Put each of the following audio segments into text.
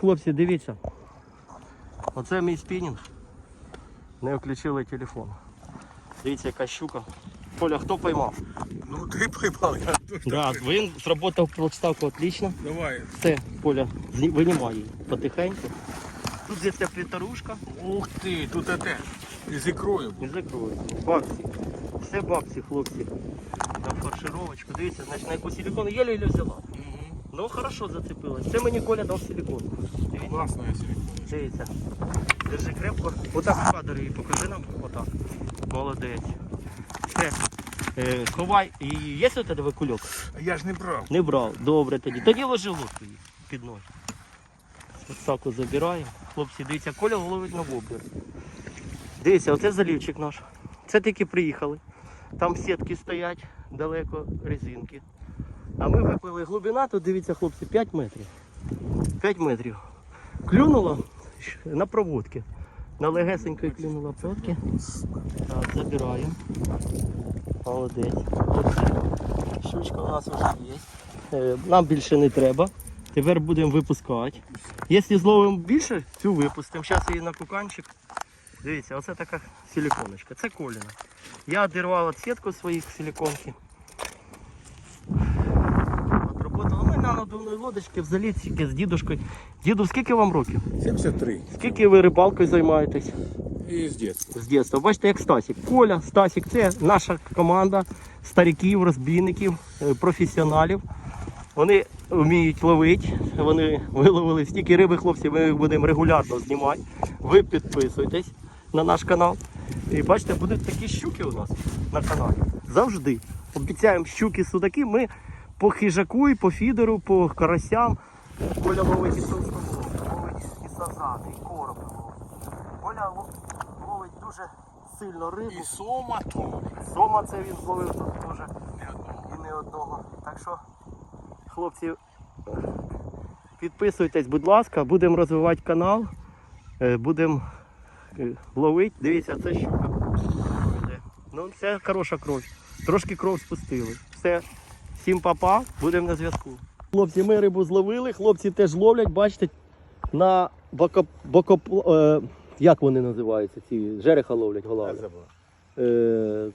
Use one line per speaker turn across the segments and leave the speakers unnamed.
Хлопці, дивіться. Оце мій спінінг. Не включили телефон. Дивіться, яка щука. Коля, хто поймав?
Ну ти поймав, я тут.
Да, він сработав подставку отлично.
Давай.
Все, Коля, зні- винімай її потихеньку. Тут є ця пліторушка
Ух ти, тут те. І з ікрою.
і закрою. Баксі. Все баксі, хлопці. На фаршировочку. Дивіться, значить на яку силикон єлі-єлі взяла. Ну хорошо зацепилась. Це мені Коля дав силикон.
Класно я сьогодні.
Дивіться. Держи крепко. Отак кадр її покажи нам. Отак. Молодець. Все. Е, ховай. І є у тебе кульок?
Я ж не брав.
Не брав. Добре тоді. Тоді ложи лодку її під ноги. Саку забираємо. Хлопці, дивіться, Коля ловить на воблер. Дивіться, оце залівчик наш. Це тільки приїхали. Там сітки стоять, далеко резинки. А ми виплили глибина, тут дивіться, хлопці, 5 метрів. 5 метрів. Клюнуло на проводки. На легесенької клюнула проводки. Так, забираємо. Молодець. Щучка у нас вже є. Е, Нам більше не треба. Тепер будемо випускати. Якщо зловимо більше, цю випустимо. Зараз її на куканчик. Дивіться, оце така силиконочка. Це коліна. Я одірвав сітку своїх силиконки. На надувної лодочці в заліціки з дідушкою. Діду, скільки вам років?
73.
Скільки ви рибалкою займаєтесь?
І з дитинства.
з дитинства. Бачите, як Стасік. Коля, Стасік це наша команда стариків, розбійників, е, професіоналів. Вони вміють ловити, вони виловили стільки риби, хлопці, ми їх будемо регулярно знімати. Ви підписуйтесь на наш канал. І бачите, будуть такі щуки у нас на каналі. Завжди. Обіцяємо щуки, судаки. Ми по хижаку, і по фідеру, по карасям. Коля ловить і толстолоб, ловить і сазати, і короб ловить. Коля ловить дуже сильно рибу.
І сома то.
Сома це він зловив тут
одного.
і не одного. Так що, хлопці, підписуйтесь, будь ласка, будемо розвивати канал, е, будемо е, ловити. Дивіться, це щука. Ну, це хороша кров. Трошки кров спустили. Все, всім папа, будемо на зв'язку. Хлопці, ми рибу зловили, хлопці теж ловлять, бачите, на бокоп... бокоп... е, як вони називаються? Ці жереха ловлять голови. Е,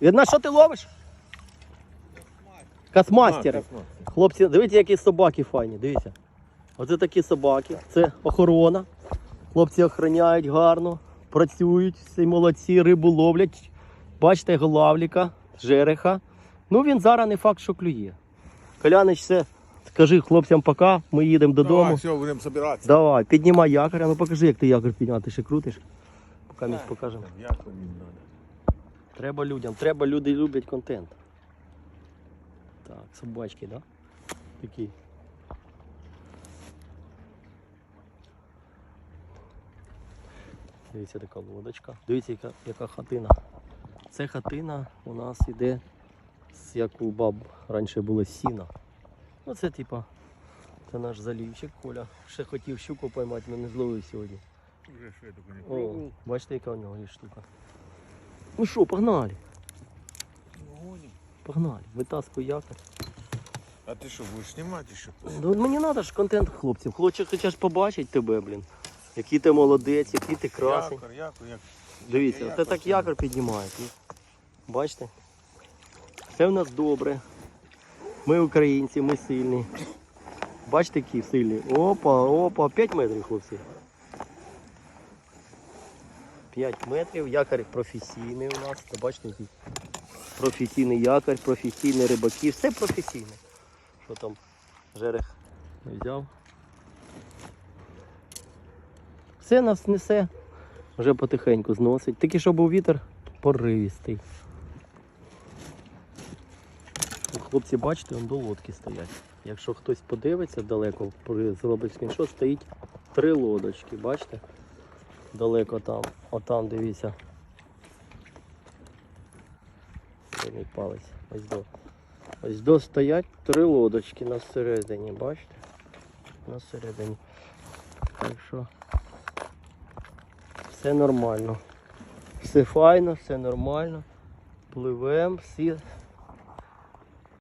Видно, що ти ловиш? Касмастери. Хлопці, дивіться, які собаки файні, дивіться. Оце такі собаки. Це охорона. Хлопці охороняють гарно, працюють, всі молодці, рибу ловлять. Бачите, голавліка, жереха. Ну він зараз не факт, що клює. Колянич, все, скажи хлопцям пока, ми їдемо додому.
Давай, все, будемо збиратися.
Давай, піднімай якоря. Ну покажи, як ти якорь підняв, ти ще крутиш. Поки ми покажемо. Треба людям, треба, люди люблять контент. Так, собачки, да? Такі. Дивіться, така лодочка. Дивіться, яка, яка хатина. Це хатина у нас іде, як у баб раніше було сіна. Ну це типа, це наш залівчик Коля. Ще хотів щуку поймати, але не зловив сьогодні.
Уже що не
О, бачите, яка у нього є штука. Ну що, погнали. Погнали, витаскуй якор.
А ти що, будеш знімати ще?
Ну, мені треба ж контент хлопців. Хлопці хочуть побачити тебе, блін. Який ти молодець, який ти красень.
Якор, якор, як.
Дивіться, це так
якор
якор піднімають. ну. Бачите? Все в нас добре. Ми українці, ми сильні. Бачите, які сильні. Опа, опа, 5 метрів, хлопці. 5 метрів, якор професійний у нас. Бачите, який професійний якор, професійні рибаки, все професійне. Що там жерех не взяв. Все нас несе, вже потихеньку зносить. Тільки що був вітер поривістий. Ну, Хлопці, бачите, до лодки стоять. Якщо хтось подивиться далеко, зробить скріншот, стоїть три лодочки, бачите? Далеко там. Отам дивіться. Мій палець. Ось до. Ось до стоять три лодочки на середині, бачите? На середині. Так що все нормально. Все файно, все нормально. Пливемо, всі